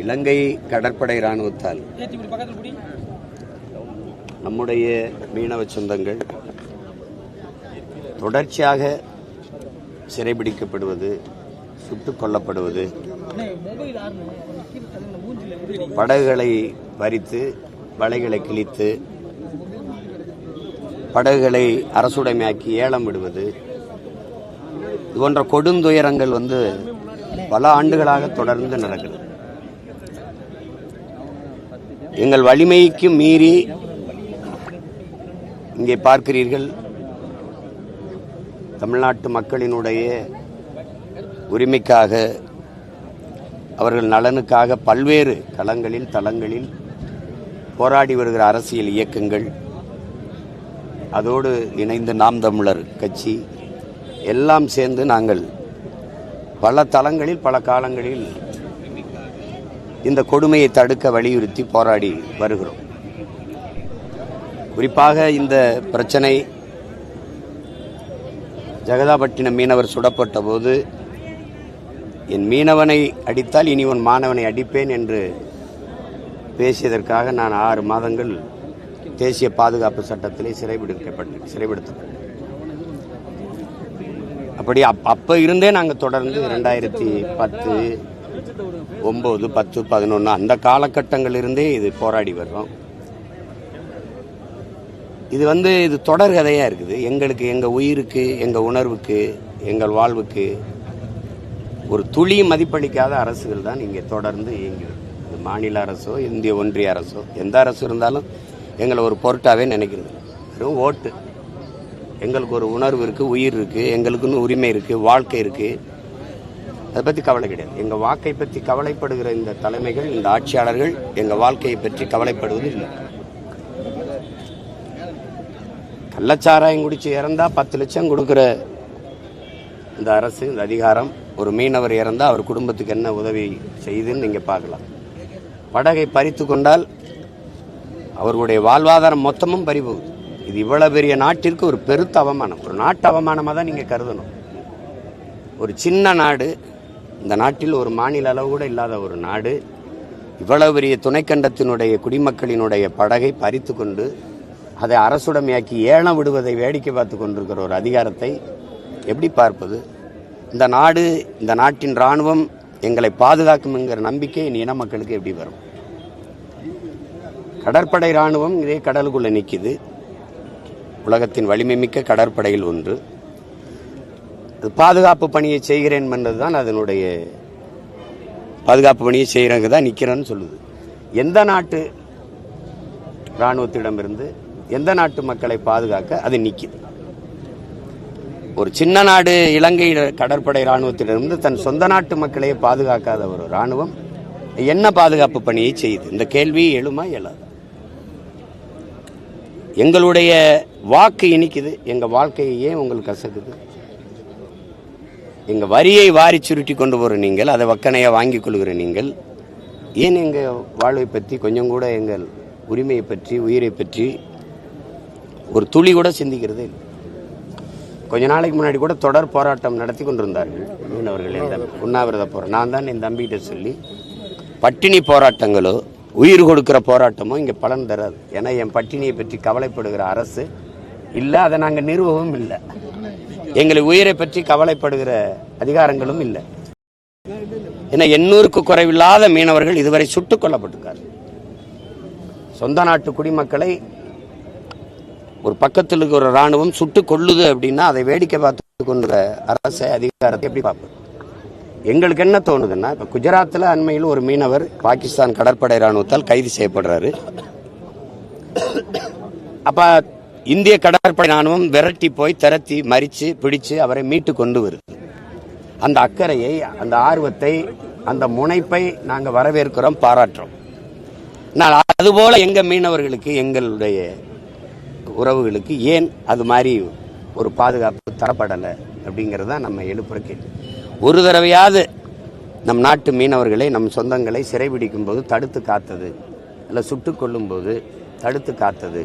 இலங்கை கடற்படை இராணுவத்தால் நம்முடைய மீனவ சொந்தங்கள் தொடர்ச்சியாக சிறைபிடிக்கப்படுவது சுட்டுக் கொல்லப்படுவது படகுகளை பறித்து வலைகளை கிழித்து படகுகளை அரசுடைமையாக்கி ஏலம் விடுவது இது போன்ற கொடுந்துயரங்கள் வந்து பல ஆண்டுகளாக தொடர்ந்து நடக்குது. எங்கள் வலிமைக்கு மீறி இங்கே பார்க்கிறீர்கள். தமிழ்நாட்டு மக்களினுடைய உரிமைக்காக அவர்கள் நலனுக்காக பல்வேறு களங்களில் தளங்களில் போராடி வருகிற அரசியல் இயக்கங்கள் அதோடு இணைந்து நாம் தமிழர் கட்சி எல்லாம் சேர்ந்து நாங்கள் பல தளங்களில் பல காலங்களில் இந்த கொடுமையை தடுக்க வலியுறுத்தி போராடி வருகிறோம். குறிப்பாக இந்த பிரச்சனை ஜெகதாபட்டினம் மீனவர் சுடப்பட்ட போது என் மீனவனை அடித்தால் இனி உன் மாணவனை அடிப்பேன் என்று பேசியதற்காக நான் ஆறு மாதங்கள் தேசிய பாதுகாப்பு சட்டத்திலே சிறைபிடிக்கப்பட்ட சிறைப்படுத்தப்பட்டேன் அப்படி அப் அப்போ இருந்தே நாங்கள் தொடர்ந்து ரெண்டாயிரத்தி பத்து ஒம்பது பத்து பதினொன்று அந்த காலகட்டங்களிலிருந்தே இது போராடி வர்றோம். இது வந்து இது தொடர் கதையாக இருக்குது. எங்களுக்கு எங்கள் உயிருக்கு எங்கள் உணர்வுக்கு எங்கள் வாழ்வுக்கு ஒரு துளி மதிப்பளிக்காத அரசுகள் தான் இங்கே தொடர்ந்து இயங்குது இது மாநில அரசோ இந்திய ஒன்றிய அரசோ எந்த அரசு இருந்தாலும் எங்களை ஒரு பொருட்டாகவே நினைக்கிறது. வெறும் ஓட்டு. எங்களுக்கு ஒரு உணர்வு இருக்குது உயிர் இருக்குது எங்களுக்குன்னு உரிமை இருக்குது வாழ்க்கை இருக்குது அதை பற்றி கவலை கிடையாது. எங்கள் வாக்கை பற்றி கவலைப்படுகிற இந்த தலைமைகள் இந்த ஆட்சியாளர்கள் எங்கள் வாழ்க்கையை பற்றி கவலைப்படுவது இல்லை. கள்ளச்சாராயம் குடிச்சு இறந்தா பத்து லட்சம் கொடுக்குற இந்த அரசு இந்த அதிகாரம் ஒரு மீனவர் இறந்தால் அவர் குடும்பத்துக்கு என்ன உதவி செய்யுதுன்னு நீங்கள் பார்க்கலாம். படகை பறித்து கொண்டால் அவர்களுடைய வாழ்வாதாரம் மொத்தமும் பறிபோகுது இது இவ்வளோ பெரிய நாட்டிற்கு ஒரு பெருத்த அவமானம். ஒரு நாட்டு அவமானமாக தான் நீங்கள் கருதணும். ஒரு சின்ன நாடு இந்த நாட்டில் ஒரு மாநில அளவு கூட இல்லாத ஒரு நாடு இவ்வளவு பெரிய துணைக்கண்டத்தினுடைய குடிமக்களினுடைய படகை பறித்து கொண்டு அதை அரசுடைமையாக்கி ஏழம் விடுவதை வேடிக்கை பார்த்து கொண்டிருக்கிற ஒரு அதிகாரத்தை எப்படி பார்ப்பது? இந்த நாடு இந்த நாட்டின் இராணுவம் எங்களை பாதுகாக்கும் என்கிற நம்பிக்கை இனி இன மக்களுக்கு எப்படி வரும்? கடற்படை இராணுவம் இதே கடலுக்குள்ளே நிற்கிது. உலகத்தின் வலிமை மிக்க கடற்படையில் ஒன்று. பாதுகாப்பு பணியை செய்கிறேன் என்பதுதான் அதனுடைய பாதுகாப்பு பணியை செய்கிறவங்க தான் நிற்கிறேன்னு சொல்லுது. எந்த நாட்டு இராணுவத்திடமிருந்து எந்த நாட்டு மக்களை பாதுகாக்க அது நிற்கிது ஒரு சின்ன நாடு இலங்கை கடற்படை இராணுவத்திடமிருந்து தன் சொந்த நாட்டு மக்களையே பாதுகாக்காத ஒரு இராணுவம் என்ன பாதுகாப்பு பணியை செய்யுது? இந்த கேள்வி எழுமா எழாது எங்களுடைய வாக்கு இனிக்குது. எங்கள் வாழ்க்கையை ஏன் உங்களுக்கு கசக்குது. எங்க வரியை வாரி சுருட்டி கொண்டு போற நீங்கள் அதை வக்கனையா வாங்கிக் கொள்கிற நீங்கள். ஏன் எங்க வாழ்வை பற்றி கொஞ்சம் கூட எங்கள் உரிமையை பற்றி உயிரை பற்றி ஒரு துளி கூட சிந்திக்கிறதே இல்லை. கொஞ்ச நாளைக்கு முன்னாடி கூட தொடர் போராட்டம் நடத்தி கொண்டிருந்தார்கள் மீனவர்கள் என் உண்ணாவிரத போராட்டம் நான் தான் என் தம்பிகிட்ட சொல்லி பட்டினி போராட்டங்களோ உயிர் கொடுக்கிற போராட்டமோ இங்கே பலன் தராது. ஏன்னா என் பட்டினியை பற்றி கவலைப்படுகிற அரசு இல்லை அதை நாங்கள் நிறுவவும் இல்லை. எங்களை உயிரை பற்றி கவலைப்படுகிற அதிகாரங்களும் இல்லை. ஏன்னா எண்ணூறுக்கு குறைவில்லாத மீனவர்கள் இதுவரை சுட்டுக் கொல்லப்பட்டிருக்கார்கள். சொந்த நாட்டு குடிமக்களை ஒரு பக்கத்தில் இருக்கிற ஒரு ராணுவம் சுட்டு கொள்ளுது அப்படின்னா அதை வேடிக்கை பார்த்து கொண்ட அரசை அதிகாரத்தை எப்படி பார்ப்பது? எங்களுக்கு என்ன தோணுதுன்னா இப்போ குஜராத்தில் அண்மையில் ஒரு மீனவர் பாகிஸ்தான் கடற்படை ராணுவத்தால் கைது செய்யப்படுறாரு. அப்ப இந்திய கடற்படை ராணுவம் விரட்டி போய் திரட்டி மறித்து பிடிச்சு அவரை மீட்டு கொண்டு வருது. அந்த அக்கறையை அந்த ஆர்வத்தை அந்த முனைப்பை நாங்கள் வரவேற்கிறோம் பாராட்டுறோம். நான் அதுபோல எங்கள் மீனவர்களுக்கு எங்களுடைய உறவுகளுக்கு ஏன் அது மாதிரி ஒரு பாதுகாப்பு தரப்படலை அப்படிங்கிறத நம்ம எழுப்புற கேள்வி. ஒரு தடவையாவது நம் நாட்டு மீனவர்களை நம் சொந்தங்களை சிறைபிடிக்கும் போது தடுத்து காத்தது இல்லை சுட்டு கொல்லும்போது தடுத்து காத்தது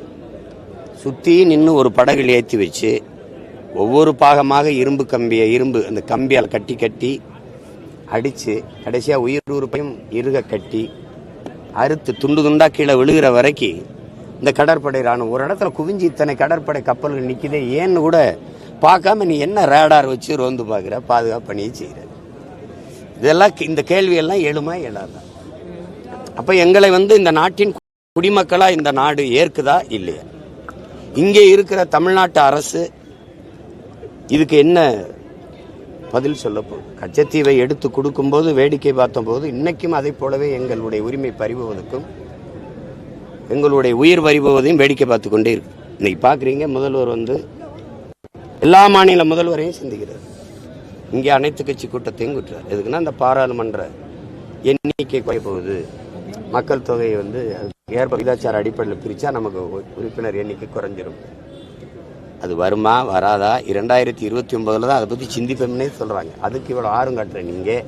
சுற்றி நின்று ஒரு படகில் ஏற்றி வச்சு ஒவ்வொரு பாகமாக இரும்பு கம்பியை இரும்பு அந்த கம்பியால் கட்டி கட்டி அடித்து கடைசியாக உயிர் உறுப்பையும் இருக கட்டி அறுத்து துண்டு துண்டாக கீழே விழுகிற வரைக்கும் இந்த கடற்படை ராணுவம் ஒரு இடத்துல குவிஞ்சு இத்தனை கடற்படை கப்பல்கள் நிற்கிதே ஏன்னு கூட பார்க்காம நீ என்ன ரேடார் வச்சு ரோந்து பார்க்குற பாதுகாப்பு பணியை செய்கிற இதெல்லாம் இந்த கேள்வியெல்லாம் எழுமா எழாதா? அப்போ எங்களை வந்து இந்த நாட்டின் குடிமக்களாக இந்த நாடு ஏற்குதா இல்லையா? இங்கே இருக்கிற தமிழ்நாட்டு அரசு இதுக்கு என்ன பதில் சொல்ல போகுது கச்சத்தீவை எடுத்து கொடுக்கும்போது வேடிக்கை பார்த்தபோது இன்னைக்கும் அதை போலவே எங்களுடைய உரிமை பறிபுவதற்கும் எங்களுடைய உயிர் பறிபுவதையும் வேடிக்கை பார்த்து கொண்டே இருக்கு. இன்னைக்கு பார்க்குறீங்க முதல்வர் வந்து எல்லா மாநில முதல்வரையும் சிந்திக்கிறார். இங்கே அனைத்து கட்சி கூட்டத்தையும் கூட்டுறார். எதுக்குன்னா அந்த பாராளுமன்ற எண்ணிக்கை குறைப்போகுது மக்கள் தொகையை வந்து ஏற்ப விகிதாச்சார அடிப்படையில் பிரித்தா நமக்கு உ- உறுப்பினர் எண்ணிக்கை குறைஞ்சிரும். அது வருமா வராதா? இரண்டாயிரத்தி இருபத்தி ஒன்பதில் தான் அதை பற்றி சிந்திப்போம்னே சொல்கிறாங்க அதுக்கு இவ்வளோ ஆர்வம் காட்டுற நீங்கள்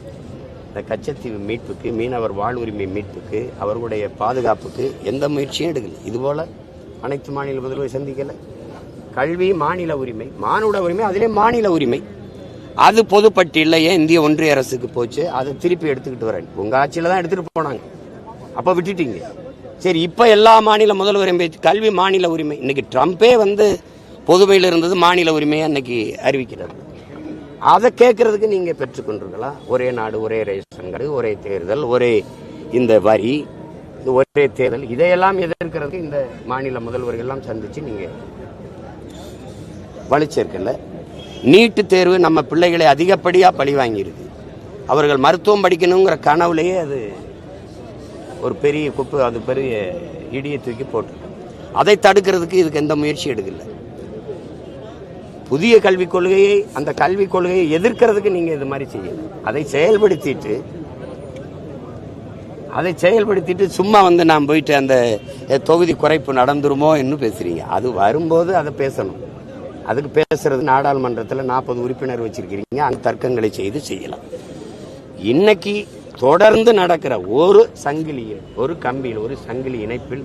இந்த கச்சத்தீவு மீட்புக்கு மீனவர் வாழ்வுரிமை மீட்புக்கு அவர்களுடைய பாதுகாப்புக்கு எந்த முயற்சியும் எடுக்கல. இதுபோல் அனைத்து மாநில முதல்வர் சந்திக்கலை. கல்வி மாநில உரிமை மானுட உரிமை அதிலே மாநில உரிமை. அது பொதுப்பட்டியலையே இந்திய ஒன்றிய அரசுக்கு போச்சு. அதை திருப்பி எடுத்துக்கிட்டு வரேன். உங்கள் ஆட்சியில் தான் எடுத்துகிட்டு போனாங்க. அப்போ விட்டுட்டீங்க. சரி இப்போ எல்லா மாநில முதல்வரையும் பேச்சு கல்வி மாநில உரிமை. இன்னைக்கு ட்ரம்ப்பே வந்து பொதுமையில் இருந்தது மாநில உரிமையை அன்னைக்கு அறிவிக்கிறார். அதை கேட்கறதுக்கு நீங்கள் பெற்றுக்கொண்டிருக்கலாம். ஒரே நாடு ஒரே ரேஷன் கடை ஒரே தேர்தல் ஒரே இந்த வரி இந்த ஒரே தேர்தல். இதையெல்லாம் எதிர்க்கிறதுக்கு இந்த மாநில முதல்வர்கள் எல்லாம் நீங்கள் வலிச்சிருக்கல. நீட்டு தேர்வு நம்ம பிள்ளைகளை அதிகப்படியாக பழி வாங்கியிருக்கு அவர்கள் மருத்துவம் படிக்கணுங்கிற கனவுலேயே அது ஒரு பெரிய குப்பு அது பெரிய இடியை தூக்கி போட்டு அதை தடுக்கிறதுக்கு இதுக்கு எந்த முயற்சி எடுக்கல. புதிய கல்விக் கொள்கையை அந்த கல்விக் கொள்கையை எதிர்க்கிறதுக்கு நீங்க இது மாதிரி செய்யணும். அதை செயல்படுத்திட்டு அதை செயல்படுத்திட்டு சும்மா வந்து நான் போயிட்டு அந்த தொகுதி குறைப்பு நடந்துருமோ என்று பேசுறீங்க. அது வரும்போது அதை பேசணும். அதுக்கு பேசுறது நாடாளுமன்றத்தில் நாற்பது உறுப்பினர் வச்சிருக்கிறீங்க. அந்த தர்க்கங்களை செய்து செய்யலாம். இன்னைக்கு தொடர்ந்து நடக்கிற ஒரு சங்கிலியில் ஒரு கம்பியில் ஒரு சங்கிலி இணைப்பில்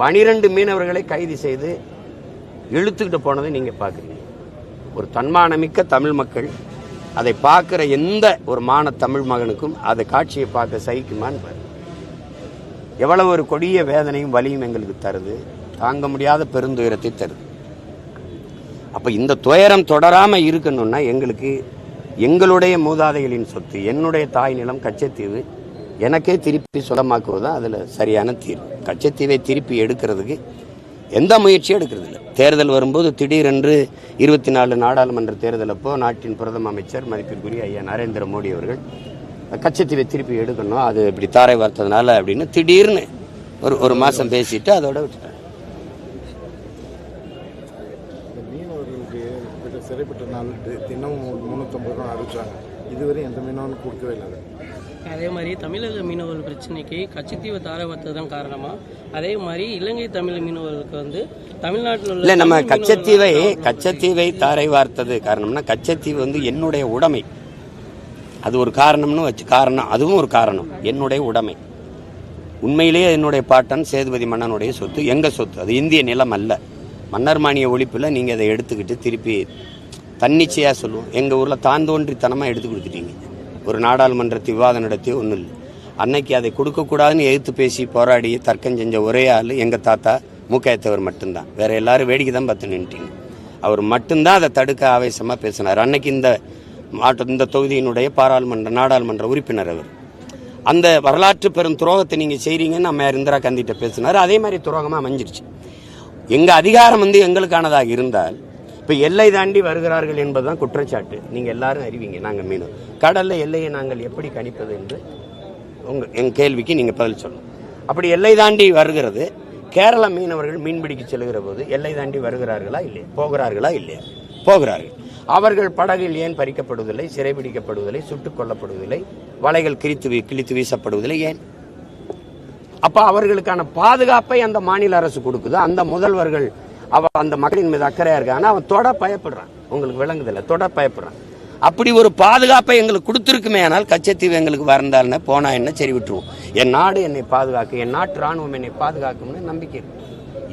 பனிரெண்டு மீனவர்களை கைது செய்து இழுத்துக்கிட்டு போனதை நீங்கள் பார்க்குறீங்க. ஒரு தன்மானமிக்க தமிழ் மக்கள் அதை பார்க்குற எந்த ஒரு மான தமிழ் மகனுக்கும் அதை காட்சியை பார்க்க சகிக்குமான்னு பாரு எவ்வளவு ஒரு கொடிய வேதனையும் வலியும் எங்களுக்கு தருது தாங்க முடியாத பெருந்துயரத்தை தருது. அப்போ இந்த துயரம் தொடராமல் இருக்கணும்னா எங்களுக்கு எங்களுடைய மூதாதைகளின் சொத்து என்னுடைய தாய் நிலம் கச்சத்தீவு எனக்கே திருப்பி சொந்தமாக்குவது தான் அதில் சரியான தீர்வு. கச்சத்தீவை திருப்பி எடுக்கிறதுக்கு எந்த முயற்சியும் எடுக்கிறது இல்லை தேர்தல் வரும்போது திடீரென்று இருபத்தி நாலு நாடாளுமன்ற தேர்தலப்போ நாட்டின் பிரதம அமைச்சர் மதிப்பிற்குரிய ஐயா நரேந்திர மோடி அவர்கள் கச்சத்தீவை திருப்பி எடுக்கணும் அது இப்படி தாரை வார்த்ததுனால அப்படின்னு திடீர்னு ஒரு ஒரு மாதம் பேசிட்டு அதோட விட்டுட்டாங்க இந்த மீனவர்களுக்கு கிட்ட சிறைப்பட்ட நாள் தினமும் முந்நூற்றம்பது ரூபா அறிவிச்சாங்க இதுவரை எந்த மீனவனும் கொடுக்கவே இல்லை. அதை. மாதிரி தமிழக மீனவர்கள் பிரச்சனைக்கு கச்சத்தீவு தாரவார்த்தை தான் காரணமா? அதே மாதிரி இலங்கை தமிழ் மீனவர்களுக்கு வந்து தமிழ்நாட்டில் உள்ள இல்ல நம்ம கச்சத்தீவை கச்சத்தீவை தாரை வார்த்தது காரணம்னா கச்சத்தீவு வந்து என்னுடைய உடைமை. அது ஒரு காரணம்னு வச்சு காரணம் அதுவும் ஒரு காரணம். என்னுடைய உடைமை. உண்மையிலேயே என்னுடைய பாட்டன் சேதுபதி மன்னனுடைய சொத்து எங்க சொத்து? அது இந்திய நிலம் அல்ல. மன்னர் மானிய ஒழிப்பில் நீங்கள் அதை எடுத்துக்கிட்டு திருப்பி தன்னிச்சையாக சொல்லுவோம். எங்கள் ஊரில் தான் தோன்றித்தனமாக எடுத்து கொடுத்துட்டீங்க. ஒரு நாடாளுமன்றத்தை விவாதம் நடத்தி ஒன்றும் இல்லை. அன்னைக்கு அதை கொடுக்கக்கூடாதுன்னு எதிர்த்து பேசி போராடி தர்க்கம் செஞ்ச ஒரே ஆள் எங்கள் தாத்தா மூக்காயத்தவர் மட்டும்தான். வேற எல்லாரும் வேடிக்கை தான் பார்த்து நின்றுட்டீங்க அவர் மட்டும்தான் அதை தடுக்க ஆவேசமாக பேசினார். அன்னைக்கு இந்த மாவட்ட இந்த தொகுதியினுடைய பாராளுமன்ற நாடாளுமன்ற உறுப்பினர் அவர். அந்த வரலாற்று பெரும் துரோகத்தை நீங்கள் செய்கிறீங்கன்னு நம்ம இந்திரா காந்திகிட்ட பேசினார். அதே மாதிரி துரோகமாக அமைஞ்சிருச்சு. எங்கள் அதிகாரம் வந்து எங்களுக்கானதாக இருந்தால் இப்போ எல்லை தாண்டி வருகிறார்கள் என்பதுதான் குற்றச்சாட்டு. நீங்கள் எல்லாரும் அறிவிங்க நாங்கள் மீனவர் கடலில் எல்லையை நாங்கள் எப்படி கணிப்பது என்று உங்கள் என் கேள்விக்கு நீங்கள் பதில் சொல்லணும். அப்படி எல்லை தாண்டி வருகிறது கேரள மீனவர்கள் மீன்பிடிக்க செல்கிற போது எல்லை தாண்டி வருகிறார்களா இல்லையா? போகிறார்களா இல்லையா? போகிறார்கள். அவர்கள் படகில் ஏன் பறிக்கப்படுவதில்லை சிறைபிடிக்கப்படுவதில்லை சுட்டுக் கொல்லப்படுவதில்லை வலைகள் கிழித்து கிழித்து வீசப்படுவதில்லை ஏன்? அப்ப அவர்களுக்கான பாதுகாப்பை அந்த மாநில அரசு கொடுக்குது. அந்த முதல்வர்கள் அவ அந்த மக்களின் மீது அக்கறையா இருக்காங்க. அவன் தொட பயப்படுறான். உங்களுக்கு விளங்குதில்ல? தொட பயப்படுறான். அப்படி ஒரு பாதுகாப்பை எங்களுக்கு கொடுத்துருக்குமே ஆனால் கச்சத்தீவு எங்களுக்கு வரந்தால் போனா என்ன? சரி விட்டுருவோம். என் நாடு என்னை பாதுகாக்கும். என் நாட்டு ராணுவம் என்னை பாதுகாக்கும்னு நம்பிக்கை இருக்கு.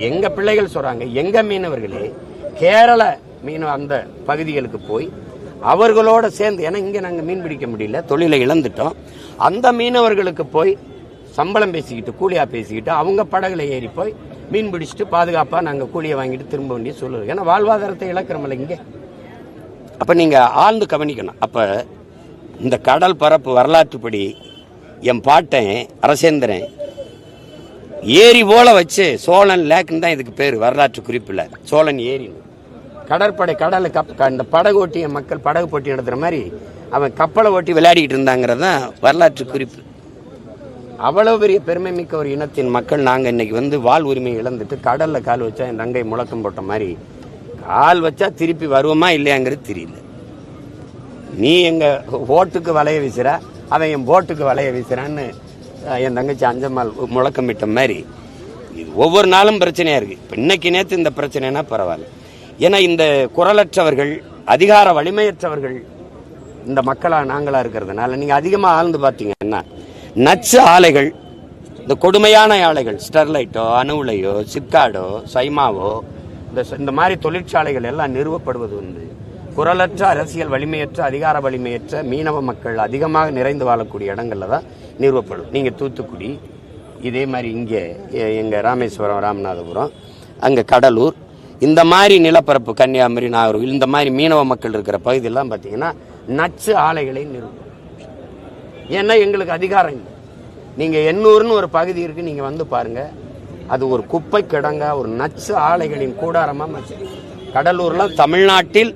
எங்க பிள்ளைகள் சொல்றாங்க எங்க மீனவர்களே கேரள மீனவ அந்த பகுதிகளுக்கு போய் அவர்களோட சேர்ந்து ஏன்னா இங்கே நாங்கள் மீன் பிடிக்க முடியல தொழிலை இழந்துட்டோம். அந்த மீனவர்களுக்கு போய் சம்பளம் பேசிக்கிட்டு கூலியாக பேசிக்கிட்டு அவங்க படகுல ஏறி போய் மீன் பிடிச்சிட்டு பாதுகாப்பாக நாங்கள் கூலியை வாங்கிட்டு திரும்ப வேண்டிய சூழல் ஏன்னா வாழ்வாதாரத்தை இழக்கிறோம்ல இங்கே. அப்போ நீங்கள் ஆழ்ந்து கவனிக்கணும். அப்போ இந்த கடல் பரப்பு வரலாற்றுப்படி என் பாட்டன் அரசேந்திரன் ஏரி போல வச்சு சோழன் லேக்குன்னு தான் இதுக்கு பேர் வரலாற்று குறிப்பில். சோழன் ஏரி. கடற்படை கடலை கப் இந்த படகு ஓட்டிய மக்கள் படகு போட்டி நடத்துகிற மாதிரி அவன் கப்பலை ஓட்டி விளையாடிக்கிட்டு இருந்தாங்கிறது தான் வரலாற்று குறிப்பு. அவ்வளவு பெரிய பெருமை மிக்க ஒரு இனத்தின் மக்கள் நாங்கள் இன்னைக்கு வந்து வாழ் உரிமை இழந்துட்டு கடலில் கால் வச்சா என் தங்கை முழக்கம் போட்ட மாதிரி கால் வச்சா திருப்பி வருவோமா இல்லையாங்கிறது தெரியல. நீ எங்கள் ஓட்டுக்கு வலைய வீசுற அவன் என் போட்டுக்கு வலைய வீசுறான்னு என் தங்கச்சி அஞ்சம்மாள் முழக்கமிட்ட மாதிரி. இது ஒவ்வொரு நாளும் பிரச்சனையாக இருக்குது இப்போ இன்னைக்கு நேற்று இந்த பிரச்சனைனா பரவாயில்ல. ஏன்னா இந்த குரலற்றவர்கள் அதிகார வலிமையற்றவர்கள் இந்த மக்களாக நாங்களாக இருக்கிறதுனால நீங்கள் அதிகமாக ஆழ்ந்து பார்த்தீங்கன்னா நச்சு ஆலைகள் இந்த கொடுமையான ஆலைகள் ஸ்டெர்லைட்டோ அணு உலையோ சிப்காடோ சைமாவோ இந்த இந்த மாதிரி தொழிற்சாலைகள் எல்லாம் நிறுவப்படுவது வந்து குரலற்ற அரசியல் வலிமையற்ற அதிகார வலிமையற்ற மீனவ மக்கள் அதிகமாக நிறைந்து வாழக்கூடிய இடங்களில் தான் நிறுவப்படும். நீங்கள் தூத்துக்குடி இதே மாதிரி இங்கே எ- ராமேஸ்வரம் ராமநாதபுரம் அங்கே கடலூர் இந்த மாதிரி நிலப்பரப்பு கன்னியாகுமரி நாகர்கோவில் இந்த மாதிரி மீனவ மக்கள் இருக்கிற பகுதியெல்லாம் பார்த்தீங்கன்னா நச்சு ஆலைகளை நிறுவும் ஏன்னா எங்களுக்கு அதிகாரம் இல்லை நீங்கள் எண்ணூர்னு ஒரு பகுதி இருக்கு நீங்கள் வந்து பாருங்க. அது ஒரு குப்பை கிடங்கா ஒரு நச்சு ஆலைகளின் கூடாரமாக மாற்றி கடலூர்ல தமிழ்நாட்டில்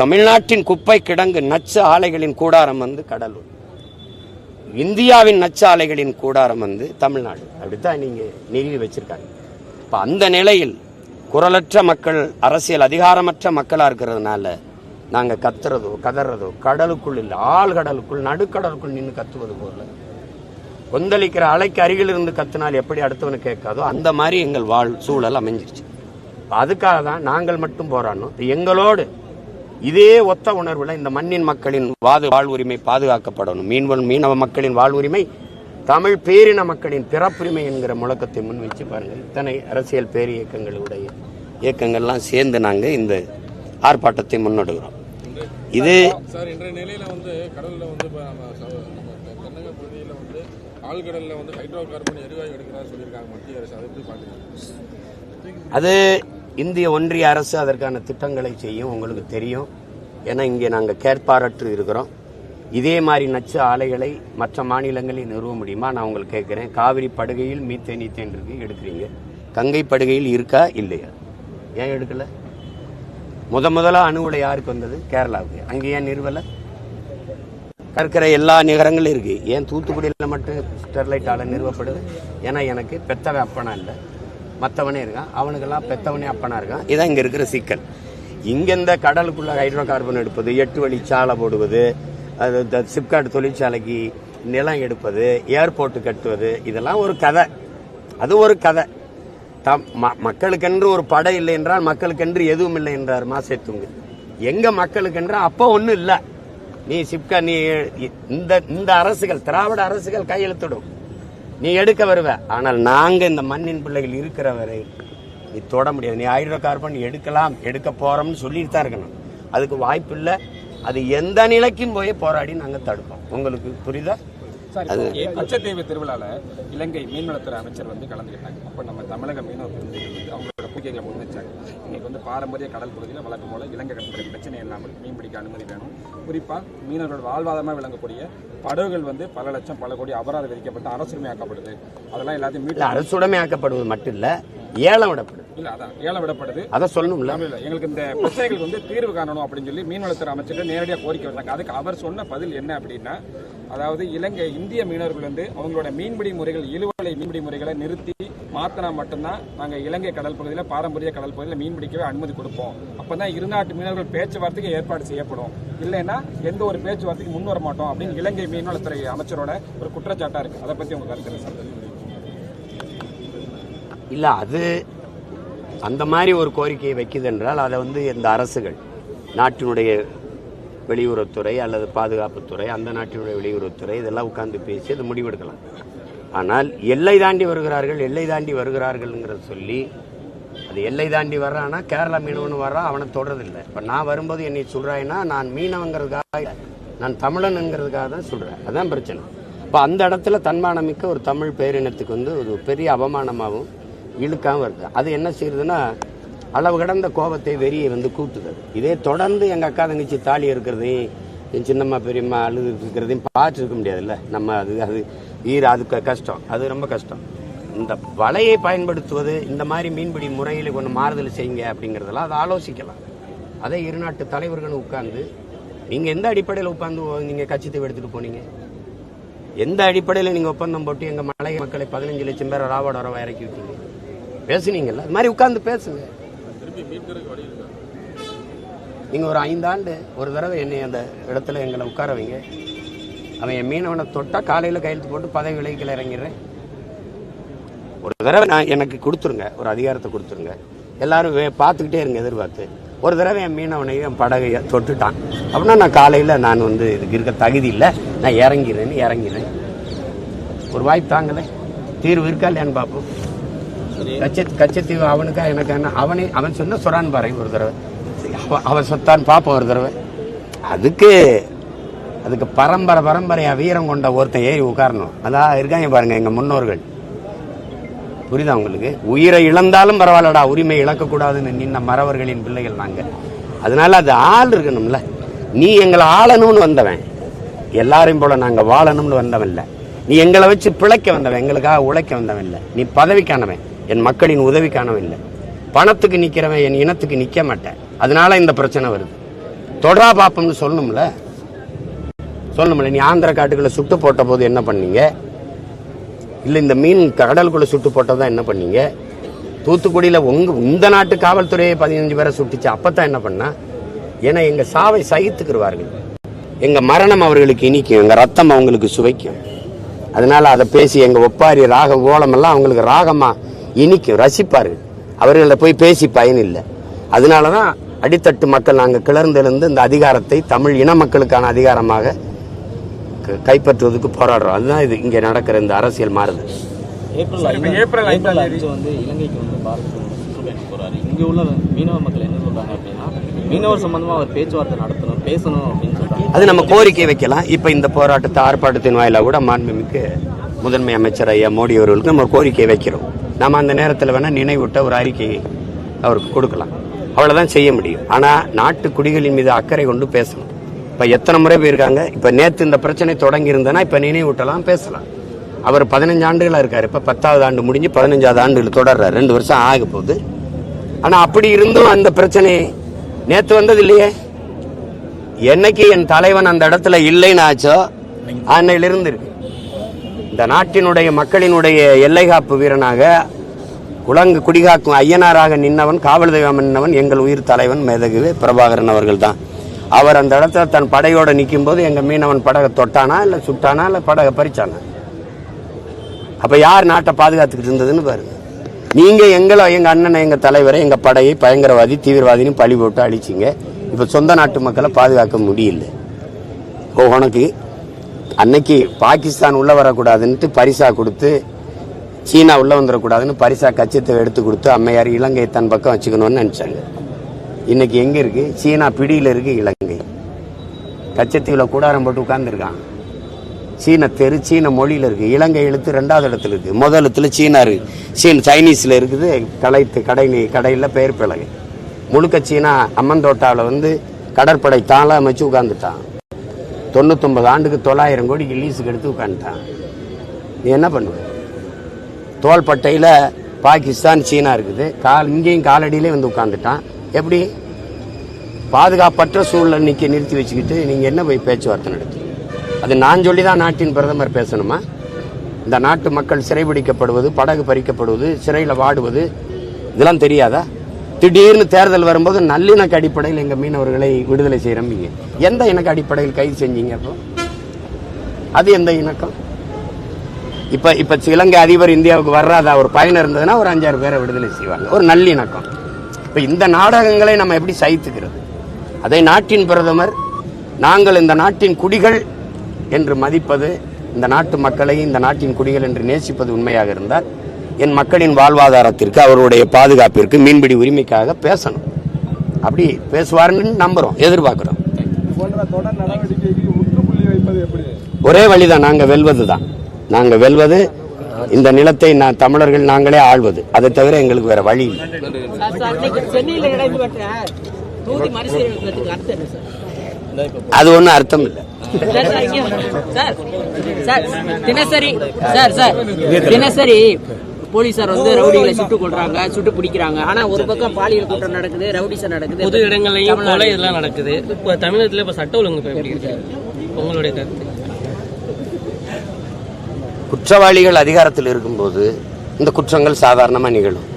தமிழ்நாட்டின் குப்பை கிடங்கு நச்சு ஆலைகளின் கூடாரம் வந்து கடலூர். இந்தியாவின் நச்சு ஆலைகளின் கூடாரம் வந்து தமிழ்நாடு. அப்படித்தான் நீங்கள் நிறுவி வச்சிருக்காங்க. இப்போ அந்த நிலையில் குரலற்ற மக்கள் அரசியல் அதிகாரமற்ற மக்களாக இருக்கிறதுனால நாங்க கத்துறதோ கதறதோ கடலுக்குள் இல்லை ஆழ்கடலுக்குள் நடுக்கடலுக்குள் நின்று கத்துவது போல. கொந்தளிக்கிற அலைக்கு அருகில் இருந்து கத்தினால் எப்படி அடுத்தவனு கேட்காதோ அந்த மாதிரி எங்கள் வாழ் சூழல் அமைஞ்சிருச்சு. அதுக்காக தான் நாங்கள் மட்டும் போராடணும் எங்களோடு இதே ஒத்த உணர்வுல இந்த மண்ணின் மக்களின் வாது வாழ்வுரிமை பாதுகாக்கப்படணும். மீன்வன் மீனவ மக்களின் வாழ்வுரிமை தமிழ் பேரின மக்களின் பிறப்புரிமை என்கிற முழக்கத்தை முன் வச்சு பாருங்கள். இத்தனை அரசியல் பேரியக்கங்களுடைய இயக்கங்கள்லாம் சேர்ந்து நாங்க இந்த ஆர்ப்பாட்டத்தை முன்னெடுக்கிறோம். இது சார் இன்றைய நிலையில வந்து கடல்ல வந்து இப்ப நம்ம ச- நம்ம தெ- தென்னக பகுதியில வந்து ஆழ்கடல்ல வந்து ஹைட்ரோ கார்பன் எரிவாயு எடுக்கிறதா சொல்லியிருக்காங்க மத்திய அரசு. அதை எப்படி பாக்குறீங்க அது இந்திய ஒன்றிய அரசு அதற்கான திட்டங்களை செய்யும் உங்களுக்கு தெரியும். ஏன்னா இங்கே நாங்கள் கேட்பாரற்று இருக்கிறோம். இதே மாதிரி நச்சு ஆலைகளை மற்ற மாநிலங்களில் நிறுவ முடியுமா? நான் உங்களுக்கு கேட்குறேன். காவிரி படுகையில் மீத்தேன் ஈத்தேன் இருக்கு எடுக்கிறீங்க. கங்கை படுகையில் இருக்கா இல்லையா? ஏன் எடுக்கல? முத முதலா அணு உலை யாருக்கு வந்தது? கேரளாவுக்கு. அங்கே ஏன் நிறுவலை? இருக்கிற எல்லா நிகரங்களும் இருக்கு. ஏன் தூத்துக்குடியில் மட்டும் ஸ்டெர்லைட் ஆலை நிறுவப்படுது? ஏன்னா எனக்கு பெத்தவன் அப்பனா இல்லை. மற்றவனே இருக்கான். அவனுக்கெல்லாம் பெத்தவனே அப்பனா இருக்கான். இதான் இங்கே இருக்கிற சிக்கல். இங்கே இந்த கடலுக்குள்ள ஹைட்ரோ கார்பன் எடுப்பது எட்டு வழி சாலை போடுவது அது இந்த சிப்காட் தொழிற்சாலைக்கு நிலம் எடுப்பது ஏர்போர்ட்டு கட்டுவது இதெல்லாம் ஒரு கதை. அது ஒரு கதை. தம் ம- மக்களுக்கென்று ஒரு படை இல்லை என்றால் மக்களுக்கென்று எதுவும் இல்லை என்றார் மாசேத்துங்கு எங்க மக்களுக்கென்று அப்போ ஒன்றும் இல்லை. நீ சிப்கா நீ இந்த இந்த அரசுகள் திராவிட அரசுகள் கையெழுத்திடும். நீ எடுக்க வருவ. ஆனால் நாங்கள் இந்த மண்ணின் பிள்ளைகள் இருக்கிற வரை நீ தொட முடியாது. நீ ஹைட்ரோ கார்பன் எடுக்கலாம் எடுக்க போகிறோம்னு சொல்லிட்டு தான் இருக்கணும். அதுக்கு வாய்ப்பு இல்லை. அது எந்த நிலைக்கும் போய் போராடி நாங்கள் தடுப்போம். உங்களுக்கு புரியுதா? இப்போ கச்சத்தீவு திருவிழால இலங்கை மீன்வளத்துறை அமைச்சர் வந்து கலந்துக்கிட்டாங்க. அப்போ நம்ம தமிழக மீனவ பிரதிநிதிகள் வந்து அவங்களோட கோரிக்கைகளை முன்வச்சாங்க. இன்னைக்கு வந்து பாரம்பரிய கடல் பகுதியில் வழக்கம் போல இலங்கை கடற்படை பிரச்சனை இல்லாமல் மீன்பிடிக்க அனுமதி வேணும். குறிப்பாக மீனவர்களோட வாழ்வாதாரமாக விளங்கக்கூடிய படகுகள் வந்து பல லட்சம் பல கோடி அபராதம் விதிக்கப்பட்டு அரசுரிமையாக்கப்படுது அதெல்லாம் எல்லாத்தையும் மீட்டு அரசுடைமையாக்கப்படுவது மட்டும் இல்ல ஏலம் விடப்படுது. இல்ல அதான் ஏலம் விடப்படுது. அதை சொல்லணும்ல. இல்ல, எங்களுக்கு இந்த பிரச்சனைகளுக்கு வந்து தீர்வு காணணும் அப்படின்னு சொல்லி மீன்வளத்துறை அமைச்சர்கிட்ட நேரடியாக கோரிக்கை வந்தாங்க அதுக்கு அவர் சொன்ன பதில் என்ன அப்படின்னா அதாவது இலங்கை இந்திய மீனவர்கள் வந்து அவங்களோட மீன்பிடி முறைகள் இழுவலை மீன்பிடி முறைகளை நிறுத்தி மாத்தினா மட்டும்தான் நாங்கள் இலங்கை கடல் பகுதியில் பாரம்பரிய கடல் பகுதியில் மீன் பிடிக்கவே அனுமதி கொடுப்போம். அப்போ தான் இருநாட்டு மீனவர்கள் பேச்சுவார்த்தைக்கு ஏற்பாடு செய்யப்படும். இல்லைன்னா எந்த ஒரு பேச்சுவார்த்தைக்கு முன் வர மாட்டோம் அப்படின்னு இலங்கை மீன்வளத்துறை அமைச்சரோட ஒரு குற்றச்சாட்டாக இருக்குது அதை பற்றி உங்க கருத்து சார்? இல்லை அது அந்த மாதிரி ஒரு கோரிக்கையை வைக்குது என்றால் அதை வந்து இந்த அரசுகள் நாட்டினுடைய வெளியுறவுத்துறை அல்லது பாதுகாப்புத்துறை அந்த நாட்டினுடைய வெளியுறவுத்துறை இதெல்லாம் உட்கார்ந்து பேசி அது முடிவெடுக்கலாம். ஆனால் எல்லை தாண்டி வருகிறார்கள் எல்லை தாண்டி வருகிறார்கள்ங்கிறத சொல்லி அது எல்லை தாண்டி வர்றான்னா கேரளா மீனவன் வர்றான் அவனை தொடரதில்லை இப்போ நான் வரும்போது என்னை சொல்கிறாய்னா நான் மீனவங்கிறதுக்காக நான் தமிழனுங்கிறதுக்காக தான் சொல்கிறேன் அதுதான் பிரச்சனை. இப்போ அந்த இடத்துல தன்மானமிக்க ஒரு தமிழ் பேரினத்துக்கு வந்து ஒரு பெரிய அவமானமாகவும் இழுக்காகவும் வருது. அது என்ன செய்யுதுன்னா அளவு கடந்த கோபத்தை வெறியை வந்து கூட்டுது இதே தொடர்ந்து எங்கள் அக்கா தங்கச்சி தாலி இருக்கிறதையும் என் சின்னம்மா பெரியம்மா அழுது இருக்கிறதையும் பார்த்துருக்க முடியாதுல்ல. நம்ம அது அது ஈர அது கஷ்டம். அது ரொம்ப கஷ்டம். இந்த வலையை பயன்படுத்துவது இந்த மாதிரி மீன்பிடி முறையில் கொஞ்சம் மாறுதல் செய்யுங்க அப்படிங்கிறதெல்லாம் அதை ஆலோசிக்கலாம். அதை இரு நாட்டு தலைவர்கள் உட்கார்ந்து நீங்கள் எந்த அடிப்படையில் உட்கார்ந்து நீங்கள் கட்சித்தை எடுத்துகிட்டு போனீங்க? எந்த அடிப்படையில் நீங்கள் ஒப்பந்தம் போட்டு எங்கள் மலை மக்களை பதினஞ்சு லட்சம் பேரை ராவோட வரவா இறக்கி விட்டீங்க? பேசுனீங்கல்ல. அது மாதிரி உட்காந்து பேசுங்க. திருப்பி மீட்கிறதுக்கு வழி இருக்கா நீங்கள் ஒரு ஐந்தாண்டு ஒரு தடவை என்னை அந்த இடத்துல எங்களை உட்கார வைங்க அவன் என் மீனவனை தொட்டால் காலையில் கையெழுத்து போட்டு பதவி விலகிக்கல இறங்கிடுறேன். ஒரு தடவை நான் எனக்கு கொடுத்துருங்க ஒரு அதிகாரத்தை கொடுத்துருங்க. எல்லாரும் வே- பார்த்துக்கிட்டே இருங்க எதிர்பார்த்து. ஒரு தடவை என் மீனவனையும் என் படகையை தொட்டுட்டான். அப்படின்னா நான் காலையில் நான் வந்து இதுக்கு இருக்க தகுதி இல்லை. நான் இறங்கிறேன்னு இறங்கிறேன் ஒரு வாய்ப்பு தாங்கலை. தீர்வு இருக்கா இல்லையான்னு பார்ப்போம். கச்ச கச்சத்தீவு அவனுக்கா எனக்கு என்ன? அவனே அவன் சொன்ன சுரான் பாறை ஒரு தடவை. அவன் சொத்தான் பார்ப்போம் ஒரு தடவை. அதுக்கு அதுக்கு பரம்பரை பரம்பரையா வீரம் கொண்ட ஒருத்தன் ஏறி உட்காரணும். அதான் இருக்காங்க பாருங்க எங்க முன்னோர்கள். புரியுதா உங்களுக்கு? உயிரை இழந்தாலும் பரவாயில்லடா உரிமை இழக்கக்கூடாதுன்னு நின்ன மறவர்களின் பிள்ளைகள் நாங்கள். அதனால அது ஆள் இருக்கணும்ல. நீ எங்களை ஆளணும்னு வந்தவன். எல்லாரையும் போல நாங்கள் வாழணும்னு வந்தவன் இல்லை. நீ எங்களை வச்சு பிழைக்க வந்தவன் எங்களுக்காக உழைக்க வந்தவன் இல்லை. நீ பதவிக்கானவன். என் மக்களின் உதவிக்கானவன் இல்லை பணத்துக்கு நிற்கிறவன் என் இனத்துக்கு நிற்க மாட்டேன். அதனால இந்த பிரச்சனை வருது. தொடரா பாப்பம்னு சொல்லணும்ல? சொல்லணும்ல? நீ ஆந்திர காட்டுக்குள்ள சுட்டு போட்ட போது என்ன பண்ணீங்க? இல்லை இந்த மீன் கடலுக்குள்ள சுட்டு போட்டதா என்ன பண்ணீங்க? தூத்துக்குடியில் உங்க இந்த நாட்டு காவல்துறையை பதினஞ்சு பேரை சுட்டுச்சு. அப்பத்தான் என்ன பண்ணா? ஏன்னா எங்க சாவை சகித்துக்கிடுவார்கள் எங்க மரணம் அவர்களுக்கு இனிக்கும். எங்க ரத்தம் அவங்களுக்கு சுவைக்கும். அதனால அதை பேசி எங்க ஒப்பாரி ராக ஓலம் எல்லாம் அவங்களுக்கு ராகமா இனிக்கும் ரசிப்பார்கள் அவர்களை போய் பேசி பயன் இல்லை. அதனாலதான் அடித்தட்டு மக்கள் நாங்க கிளர்ந்தெழுந்து இந்த அதிகாரத்தை தமிழ் இன மக்களுக்கான அதிகாரமாக க- கைப்பற்றுவதற்கு போராடுறோம். அதுதான் இது. இங்க நடக்கிற இந்த அரசியல் மாறுதல் ஏப்ரல் சார், இப்ப ஐந்தாம் ஏப்ரல் ஐந்தாம் ஏப்ரல் தேதி- அஞ்சு வந்து இலங்கைக்கு வந்து பாரத பிரதமர் சுற்றுப்பயணம் போறாரு. இங்க உள்ள மீனவ மக்கள் என்ன சொல்றாங்க அப்படின்னா மீனவர் சம்பந்தமா அவர் பேச்சுவார்த்தை நடத்தணும் பேசணும் அப்படின்னு சொல்றாங்க. அது நம்ம கோரிக்கை வைக்கலாம். இப்ப இந்த போராட்டத்தை ஆர்ப்பாட்டத்தின் வாயிலாக கூட மாண்புமிகு முதன்மை அமைச்சர் ஐயா மோடி அவர்களுக்கு நம்ம கோரிக்கை வைக்கிறோம். நாம அந்த நேரத்தில் வேணா நினைவூட்ட ஒரு அறிக்கையை அவருக்கு கொடுக்கலாம். அவ்வளவுதான் செய்ய முடியும். ஆனா நாட்டு குடிகளின் மீது அக்கறை கொண்டு பேசணும். இப்ப எத்தனை முறை போயிருக்காங்க? இப்ப நேத்து இந்த பிரச்சனை தொடங்கி இருந்தனா இப்ப நினைவூட்டலாம் பேசலாம். அவர் பதினஞ்சு ஆண்டுகளா இருக்காரு. இப்ப பத்தாவது ஆண்டு முடிஞ்சு பதினஞ்சாவது ஆண்டுகள் தொடர்றாரு. ரெண்டு வருஷம் ஆக போகுது. ஆனா அப்படி இருந்தும் அந்த பிரச்சனை நேத்து வந்தது இல்லையே? என்னைக்கு என் தலைவன் அந்த இடத்துல இல்லைன்னு ஆச்சோ? அன்னையிலிருந்து இருக்கு இந்த நாட்டினுடைய மக்களினுடைய எல்லை காப்பு வீரனாக குலங்கு குடிகாக்கும் ஐயனாராக நின்னவன் காவல் தெய்வம் நின்னவன் எங்கள் உயிர் தலைவன் மேதகுவே பிரபாகரன் அவர்கள் தான் அவர் அந்த இடத்துல தன் படையோடு நிற்கும் போது மீனவன் படகை தொட்டானா இல்லை சுட்டானா இல்லை படகை பறிச்சானா? அப்போ யார் நாட்டை பாதுகாத்துக்கிட்டு இருந்ததுன்னு பாருங்க. நீங்கள் எங்களை எங்கள் அண்ணனை எங்கள் தலைவரை எங்கள் படையை பயங்கரவாதி தீவிரவாதின்னு பழி போட்டு அழிச்சிங்க. இப்போ சொந்த நாட்டு மக்களை பாதுகாக்க முடியல. ஓ உனக்கு அன்னைக்கு பாகிஸ்தான் உள்ள வரக்கூடாதுன்ட்டு பரிசா கொடுத்து சீனா உள்ள வந்துடக்கூடாதுன்னு பரிசா கச்சத்தை எடுத்து கொடுத்து அம்மையார் இலங்கையை தன் பக்கம் வச்சுக்கணும்னு நினைச்சாங்க. இன்னைக்கு எங்க இருக்கு? சீனா பிடியில் இருக்கு இலங்கை. கச்சத்தீவில் கூடாரம் போட்டு உட்காந்துருக்கான் சீன தெரு சீன மொழியில் இருக்கு. இலங்கை எழுத்து ரெண்டாவது இடத்துல இருக்கு. முதல் இடத்துல சீனா இருக்கு. சீன சைனீஸில் இருக்குது. கலைத்து கடை கடையில் பெயர் பிழகு முழுக்க சீனா அம்மன் தோட்டாவில் வந்து கடற்படை தாளாக அமைச்சு உட்காந்துட்டான் தொண்ணூத்தொம்பது ஆண்டுக்கு தொள்ளாயிரம் கோடிக்கு லீஸுக்கு எடுத்து உட்காந்துட்டான் நீ என்ன பண்ணுவ? தோள்பட்டையில் பாகிஸ்தான் சீனா இருக்குது. கால் இங்கேயும் காலடியிலே வந்து உட்காந்துட்டான் எப்படி? பாதுகாப்பற்ற சூழலை நிற்க நிறுத்தி வச்சுக்கிட்டு நீங்கள் என்ன போய் பேச்சுவார்த்தை நடத்தி? அது நான் சொல்லி தான் நாட்டின் பிரதமர் பேசணுமா? இந்த நாட்டு மக்கள் சிறைபிடிக்கப்படுவது படகு பறிக்கப்படுவது சிறையில் வாடுவது இதெல்லாம் தெரியாதா? திடீர்னு தேர்தல் வரும்போது நல்லிணக்க அடிப்படையில் எங்க மீனவர்களை விடுதலை செய்கிறம்பிங்க எந்த இணக்க அடிப்படையில் கைது செஞ்சீங்க அப்போ? அது எந்த இணக்கம்? இப்ப இப்ப இலங்கை அதிபர் இந்தியாவுக்கு வர்றாதா? ஒரு பயணம் இருந்ததுன்னா ஒரு அஞ்சாறு பேரை விடுதலை செய்வாங்க. ஒரு நல்லிணக்கம். இப்ப இந்த நாடகங்களை நம்ம எப்படி சகித்துக்கிறது? அதை நாட்டின் பிரதமர் நாங்கள் இந்த நாட்டின் குடிகள் என்று மதிப்பது இந்த நாட்டு மக்களை இந்த நாட்டின் குடிகள் என்று நேசிப்பது உண்மையாக இருந்தால் என் மக்களின் வாழ்வாதாரத்திற்கு அவருடைய பாதுகாப்பிற்கு மீன்பிடி உரிமைக்காக பேசணும். அப்படி பேசுவாருன்னு நம்புறோம் எதிர்பார்க்கிறோம். ஒரே வழிதான் நாங்கள் வெல்வது தான் நாங்கள் வெல்வது இந்த நிலத்தை நான் தமிழர்கள் நாங்களே ஆள்வது. அதை தவிர எங்களுக்கு வேற வழி அது ஒன்றும் அர்த்தம் இல்லை. தினசரி சார் சார் தினசரி போலீசார் வந்து ரவுடிகளை சுட்டு கொள்றாங்க சுட்டு பிடிக்கிறாங்க. ஆனா ஒரு பக்கம் பாலியல் குற்றம் நடக்குது ரவுடிசம் நடக்குது. பொது இடங்கள்லையும் கொலை இதெல்லாம் நடக்குது. இப்போ தமிழகத்தில் இப்போ சட்ட ஒழுங்கு இப்போ எப்படி இருக்கு? உங்களுடைய கருத்து. குற்றவாளிகள் அதிகாரத்தில் இருக்கும்போது இந்த குற்றங்கள் சாதாரணமாக நிகழும்.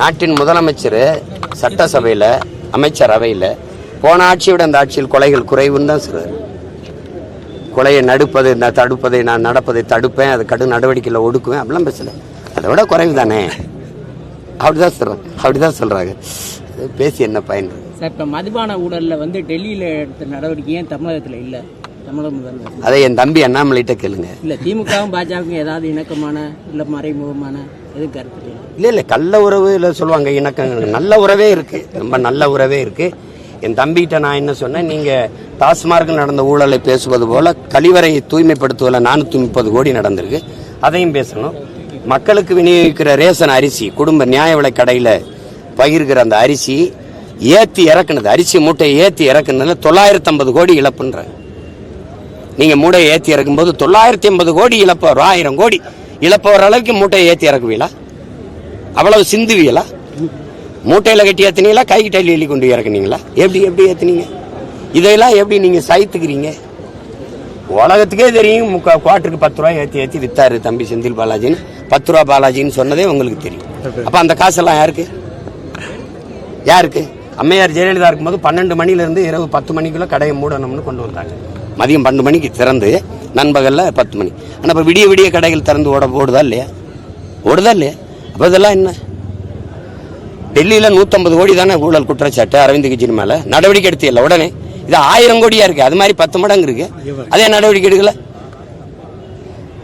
நாட்டின் முதலமைச்சர் சட்டசபையில் அமைச்சரவையில் போன ஆட்சியோட இந்த ஆட்சியில் கொலைகள் குறைவுன்னு தான் சொல்றாரு. கொலையை நடுப்பது நான் தடுப்பதை நான் நடப்பதை தடுப்பேன் அது கடும் நடவடிக்கையில் ஒடுக்குவேன் அப்படிலாம் பேசல. அதை விட குறைவு தானே அப்படிதான் சொல்கிறோம் அப்படிதான் சொல்கிறாங்க பேசி என்ன பயன்? சார் இப்ப மதுபான ஊழல்ல வந்து டெல்லியில எடுத்த நடவடிக்கை ஏன் தமிழகத்துல இல்ல? தமிழக முதல்வர் அதை என் தம்பி அண்ணாமலைகிட்ட கேளுங்க. இல்ல திமுகவும் பாஜகவும் ஏதாவது இணக்கமான இல்ல மறைமுகமான எது கருத்து? இல்லை. இல்ல கள்ள உறவு இல்ல சொல்லுவாங்க இணக்கம் நல்ல உறவே இருக்கு. ரொம்ப நல்ல உறவே இருக்கு. என் தம்பிகிட்ட நான் என்ன சொன்னேன் நீங்க டாஸ்மார்க்கில் நடந்த ஊழலை பேசுவது போல கழிவறையை தூய்மைப்படுத்துவதில் நானூத்தி முப்பது கோடி நடந்திருக்கு. அதையும் பேசணும். மக்களுக்கு விநியோகிக்கிற ரேஷன் அரிசி குடும்ப நியாய விலை கடையில் பகிர்கிற அந்த அரிசி ஏற்றி இறக்குனது. அரிசி மூட்டையை ஏற்றி இறக்குனதுல தொள்ளாயிரத்தி ஐம்பது கோடி இழப்புன்றாங்க நீங்கள் மூட்டை ஏற்றி இறக்கும்போது தொள்ளாயிரத்தி ஐம்பது கோடி இழப்பு வரும் ஆயிரம் கோடி இழப்பு வர அளவுக்கு மூட்டையை ஏற்றி இறக்குவீங்களா? அவ்வளவு சிந்துவீங்களா? மூட்டையில கட்டி ஏத்துனீங்களா? கை கிட்ட எழுதி கொண்டு இறக்குனீங்களா? எப்படி எப்படி ஏற்றினீங்க இதையெல்லாம் எப்படி நீங்கள் சைத்துக்கிறீங்க உலகத்துக்கே தெரியும். முக்கா குவாட்டருக்கு பத்து ரூபாய் ஏற்றி ஏற்றி வித்தாரு தம்பி செந்தில் பாலாஜின்னு. பத்து ரூபா பாலாஜின்னு சொன்னதே உங்களுக்கு தெரியும். அப்ப அந்த காசெல்லாம் யாருக்கு? யாருக்கு? அம்மையார் ஜெயலலிதா இருக்கும்போது பன்னெண்டு மணில இருந்து இரவு பத்து மணிக்குள்ள கடையை மூடணும்னு கொண்டு வந்தாங்க. மதியம் பன்னெண்டு மணிக்கு திறந்து நண்பகல்ல பத்து மணி. ஆனா இப்ப விடிய விடிய கடைகள் திறந்து ஓட ஓடுதா இல்லையா? ஓடுதா இல்லையா? அப்ப இதெல்லாம் என்ன? டெல்லியில 150 கோடி தானே ஊழல் குற்றச்சாட்டு அரவிந்த் கெஜ்ரி மேல? நடவடிக்கை எடுத்தியல்ல உடனே. இது ஆயிரம் கோடியா இருக்கு அது மாதிரி பத்து மடங்கு இருக்கு. அதே நடவடிக்கை எடுக்கல?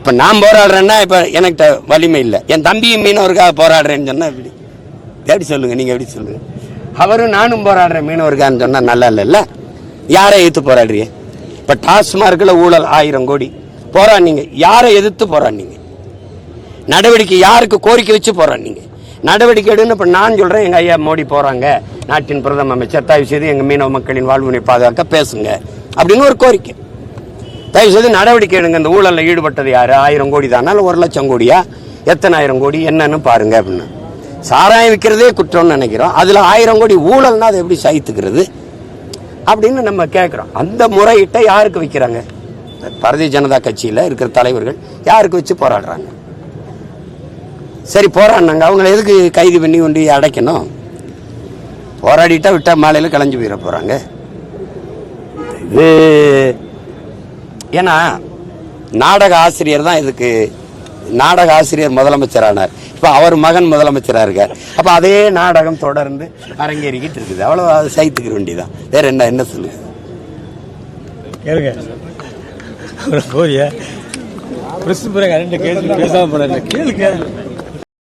இப்போ நான் போராடுறேன்னா இப்ப எனக்கு வலிமை இல்லை. என் தம்பியும் மீனவருக்காக போராடுறேன்னு சொன்னா எப்படி எப்படி சொல்லுங்க? நீங்க எப்படி சொல்லுங்க? அவரும் நானும் போராடுறேன் மீனவருக்கான்னு சொன்னா நல்லா இல்லைல்ல? யாரை எதிர்த்து போராடுறீங்க? இப்ப டாஸ்மார்க்ல ஊழல் ஆயிரம் கோடி. போராடினீங்க. யாரை எதிர்த்து போராடினீங்க? நடவடிக்கை யாருக்கு கோரிக்கை வச்சு போராடினீங்க? நடவடிக்கை எடுன்னு இப்ப நான் சொல்றேன். எங்க ஐயா மோடி போறாங்க. நாட்டின் பிரதம அமைச்சர். தயவு செய்து எங்க மீனவ மக்களின் வாழ்வினை பாதுகாக்க பேசுங்க. அப்படின்னு ஒரு கோரிக்கை. தயவு செய்து நடவடிக்கை எடுங்க. இந்த ஊழலில் ஈடுபட்டது யார்? ஆயிரம் கோடி தானா. ஒரு லட்சம் கோடியா? எத்தனை ஆயிரம் கோடி? என்னன்னு பாருங்க அப்படின்னு. சாராயம் விற்கிறதே குற்றம்னு நினைக்கிறோம். அதில் ஆயிரம் கோடி ஊழல்னா அதை எப்படி சகித்துக்கிறது? அப்படின்னு நம்ம கேட்குறோம். அந்த முறையிட்ட யாருக்கு வைக்கிறாங்க? பாரதிய ஜனதா கட்சியில் இருக்கிற தலைவர்கள் யாருக்கு வச்சு போராடுறாங்க? சரி போராடினாங்க. அவங்கள எதுக்கு கைது பண்ணி கொண்டு அடைக்கணும்? போராடிட்டா விட்டால் மாலையில் கலைஞ்சு போயிட போகிறாங்க இது ஏன்னா நாடக ஆசிரியர் தான் இதுக்கு நாடக ஆசிரியர் முதலமைச்சரானார். இப்ப அவர் மகன் முதலமைச்சரா இருக்கார். அப்போ அதே நாடகம் தொடர்ந்து அரங்கேறிக்கிட்டு இருக்குது. அவ்வளவு அதை சைத்துக்கிற வேண்டியதான் வேற என்ன என்ன சொல்லுங்க கேளுங்க. ரெண்டு கேள்வி பேசாமல் கேளுங்க.